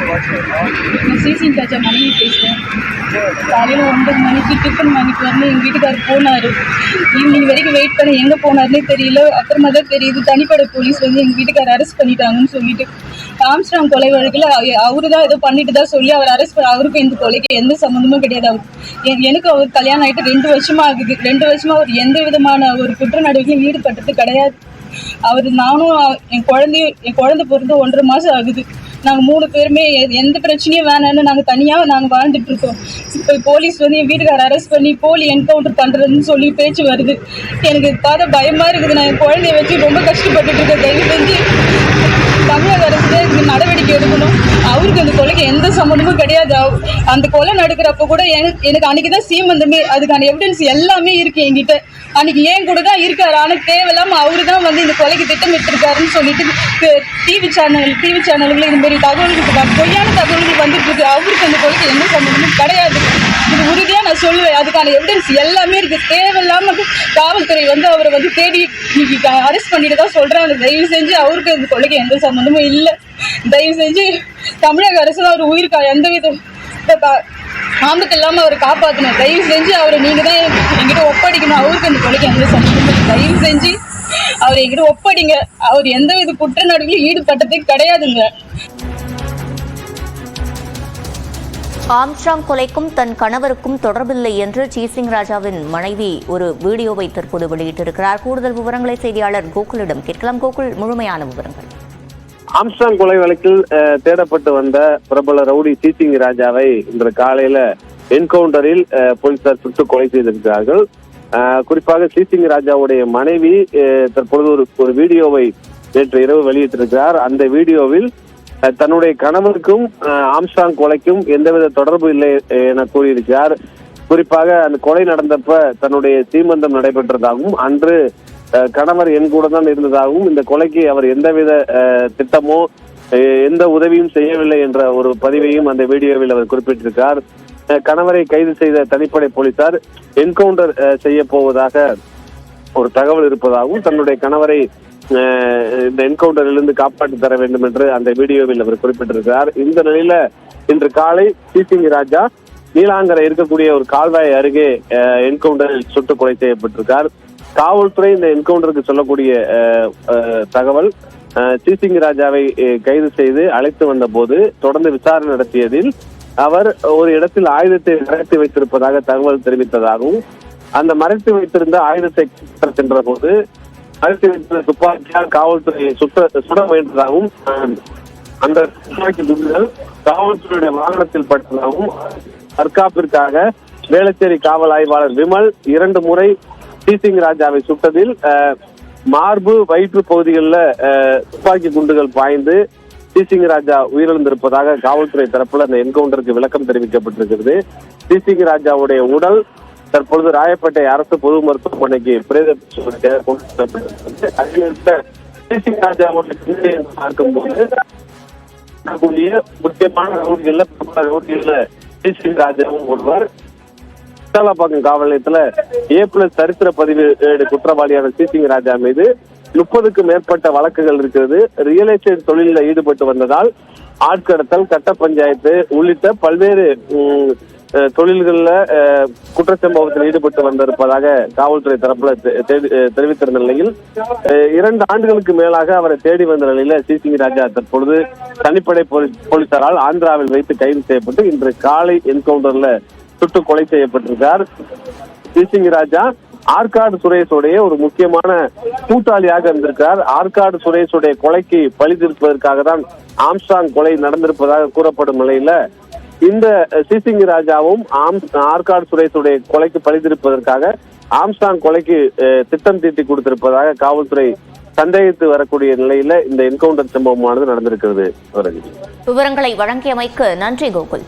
நான் சிசின் ராஜா மனைவி பேசுகிறேன் காலையில் ஒன்பது மணிக்கு டிஃபன் மணிக்கு வந்து எங்கள் வீட்டுக்காரர் போனார். ஈவினிங் வரைக்கும் வெயிட் பண்ண எங்கே போனார்னே தெரியல. அப்புறமா தான் தெரியுது தனிப்படை போலீஸ் வந்து எங்கள் வீட்டுக்காரர் அரெஸ்ட் பண்ணிட்டாங்கன்னு சொல்லிட்டு. ஆம்ஸ்டாங் கொலை வழக்கில் அவரு தான் ஏதோ பண்ணிட்டு தான் சொல்லி அவர் அரெஸ்ட் பண்ண அவருக்கும் இந்த கொலைக்கு எந்த சம்மந்தமும் கிடையாது. அவர் எனக்கு அவர் கல்யாணம் ஆகிட்டு ரெண்டு வருஷமா ஆகுது. ரெண்டு வருஷமா அவர் எந்த விதமான ஒரு குற்ற நடவடிக்கையும் ஈடுபட்டது கிடையாது. அவர் நானும் என் குழந்தைய என் குழந்தை பிறந்து ஒன்றரை மாதம் ஆகுது. நாங்கள் மூணு பேருமே எந்த பிரச்சனையும் வேணாம்னு நாங்கள் தனியாக நாங்கள் வாழ்ந்துட்டு இருக்கோம். இப்போ போலீஸ் வந்து என் வீட்டுக்கார அரெஸ்ட் பண்ணி போலி என்கவுண்டர் பண்ணுறதுன்னு சொல்லி பேச்சு வருது. எனக்கு பார்த்தா பயமாக இருக்குது. நான் என் குழந்தைய வச்சு ரொம்ப கஷ்டப்பட்டுட்டு இருக்கேன். தயவு செஞ்சு தமிழக அரசு நடவடிக்கை எடுக்கணும். எந்த சம்மந்தமும் கிடையாது. அந்த கொலை நடக்கிறப்ப கூட எனக்கு எனக்கு அன்னைக்கு தான் சீமந்தமே அதுக்கான எவிடன்ஸ் எல்லாமே இருக்கு என்கிட்ட. அன்னைக்கு ஏன் கூட தான் இருக்காரு. ஆனால் தேவையில்லாம அவரு தான் வந்து இந்த கொலைக்கு திட்டமிட்டிருக்காருன்னு சொல்லிட்டு டிவி சேனல் டிவி சேனல்கள் இந்த மாதிரி தகவல்கள் பொய்யான தகவல்கள் வந்துட்டு இருக்கு அவருக்கு அந்த கொலைக்கு எந்த சம்மந்தமும் கிடையாது. இது உறுதியாக நான் சொல்லுவேன். அதுக்கான எவிடன்ஸ் எல்லாமே இருக்குது தேவையில்லாமல் காவல்துறை வந்து அவரை வந்து தேடி அரெஸ்ட் பண்ணிட்டு தான் சொல்கிறாங்க தயவு செஞ்சு அவருக்கு இந்த கொலைக்கு எந்த சம்மந்தமும் இல்லை. தயவு செஞ்சு தமிழக அரசு தான் அவர் உயிருக்கா எந்த வித ப- ஆபத்து இல்லாம அவர் காப்பாற்றணும் தயவு செஞ்சு அவரை நீங்க தான் என்கிட்ட ஒப்படைக்கணும். அவருக்கு அந்த கொலைக்கு எந்த சந்தேகம் தயவு செஞ்சு அவர் என்கிட்ட ஒப்படைங்க. அவர் எந்த வித குற்ற நடவடிக்கையும் ஈடுபட்டதே கிடையாதுங்க. ஆம்ஸ்ட்ராங் கொலைக்கும் தன் கணவருக்கும் தொடர்பில்லை என்று சீசிங் ராஜாவின் மனைவி ஒரு வீடியோவை தற்போது வெளியிட்டிருக்கிறார். கூடுதல் விவரங்களை செய்தியாளர் கோகுலிடம் கேட்கலாம். கோகுல் முழுமையான விவரங்கள். ஆம்ஸ்டாங் கொலை வழக்கில் தேடப்பட்டு வந்த பிரபல ரவுடி சீசிங் ராஜாவை இன்று காலையில என்கவுண்டரில் போலீசார் சுட்டு கொலை செய்திருக்கிறார்கள். குறிப்பாக சீசிங் ராஜாவுடைய மனைவி தற்பொழுது ஒரு ஒரு வீடியோவை நேற்று இரவு வெளியிட்டிருக்கிறார். அந்த வீடியோவில் தன்னுடைய கணவருக்கும் ஆம்ஸ்டாங் கொலைக்கும் எந்தவித தொடர்பு இல்லை என கூறியிருக்கிறார். குறிப்பாக அந்த கொலை நடந்தப்ப தன்னுடைய சீமந்தம் நடைபெற்றதாகவும் அன்று கணவர் என் கூட தான் இருந்ததாகவும் இந்த கொலைக்கு அவர் எந்தவித திட்டமோ எந்த உதவியும் செய்யவில்லை என்ற ஒரு பதிவையும் அந்த வீடியோவில் அவர் குறிப்பிட்டிருக்கார். கணவரை கைது செய்த தனிப்படை போலீசார் என்கவுண்டர் செய்ய போவதாக ஒரு தகவல் இருப்பதாகவும் தன்னுடைய கணவரை அஹ், இந்த என்கவுண்டரிலிருந்து காப்பாற்றி தர வேண்டும் என்று அந்த வீடியோவில் அவர் குறிப்பிட்டிருக்கிறார். இந்த நிலையில இன்று காலை சிசிங் ராஜா நீலாங்கரை இருக்கக்கூடிய ஒரு கால்வாய் அருகே அஹ், என்கவுண்டரில் சுட்டு கொலை செய்யப்பட்டிருக்கார். காவல்துறை இந்த என்கவுண்டருக்கு சொல்லக்கூடிய தகவல் சிசிங் ராஜாவை கைது செய்து அழைத்து வந்த போது தொடர்ந்து விசாரணை நடத்தியதில் அவர் ஒரு இடத்தில் ஆயுதத்தை மறைத்து வைத்திருப்பதாக தகவல் தெரிவித்ததாகவும் அந்த மறைத்து வைத்திருந்த ஆயுதத்தை சென்ற போது மறைத்து வைத்திருந்த துப்பாக்கியால் காவல்துறையை சுட்ட சுட முயன்றதாகவும் அஹ், அந்த துப்பாக்கி குண்டுகள் காவல்துறையுடைய வாகனத்தில் பட்டதாகவும் தற்காப்பிற்காக வேளச்சேரி காவல் ஆய்வாளர் விமல் இரண்டு முறை சீசிங் ராஜாவை சுட்டதில் மார்பு வயிற்று பகுதிகளில் துப்பாக்கி குண்டுகள் பாய்ந்து சீசிங் ராஜா உயிரிழந்திருப்பதாக காவல்துறை தரப்புல அந்த என்கவுண்டருக்கு விளக்கம் தெரிவிக்கப்பட்டிருக்கிறது. சீசிங் ராஜாவுடைய உடல் தற்பொழுது ராயப்பேட்டை அரசு பொது மருத்துவமனைக்கு பிரேத பரிசோதனைக்காக கொண்டு ராஜாவுடைய பார்க்கும்போது முக்கியமான ரவுடிகள்ல பிரபல ரவுடிகள்ல சீசிங் ராஜாவும் ஒருவர். விசாலாப்பாக்கம் காவல் நிலையத்துல ஏ பிளஸ் சரித்திர பதிவு குற்றவாளியான சீசிங் ராஜா மீது முப்பதுக்கும் மேற்பட்ட வழக்குகள் இருக்கிறது. ரியல் எஸ்டேட் தொழிலில் ஈடுபட்டு வந்ததால் ஆட்கடத்தல் கட்ட பஞ்சாயத்து உள்ளிட்ட பல்வேறு தொழில்கள்ல குற்ற சம்பவத்தில் ஈடுபட்டு வந்திருப்பதாக காவல்துறை தரப்புல தெ- தெரி- தெரிவித்திருந்த நிலையில் அஹ், இரண்டு ஆண்டுகளுக்கு மேலாக அவரை தேடி வந்த நிலையில சிசிங் ராஜா தற்பொழுது தனிப்படை போலீ- போலீசாரால் ஆந்திராவில் வைத்து கைது செய்யப்பட்டு இன்று காலை என்கவுண்டர்ல சுட்டு கொலை செய்யப்பட்டிருக்கார். சிசிங் ராஜா ஆற்காடு சுரேஷுடைய ஒரு முக்கியமான கூட்டாளியாக இருந்திருக்கிறார் ஆற்காடு சுரேஷுடைய கொலைக்கு பழி தீர்ப்பதற்காக தான் ஆம்ஸ்டாங் கொலை நடந்திருப்பதாக கூறப்படும் நிலையில இந்த சிசிங் ராஜாவும் ஆம் ஆற்காடு சுரேஷுடைய கொலைக்கு பழி தீர்ப்பதற்காக ஆம்ஸ்டாங் கொலைக்கு திட்டம் தீட்டி கொடுத்திருப்பதாக காவல்துறை சந்தேகித்து வரக்கூடிய நிலையில இந்த என்கவுண்டர் சம்பவமானது நடந்திருக்கிறது. விவரங்களை வழங்கியமைக்கு நன்றி கோகுல்.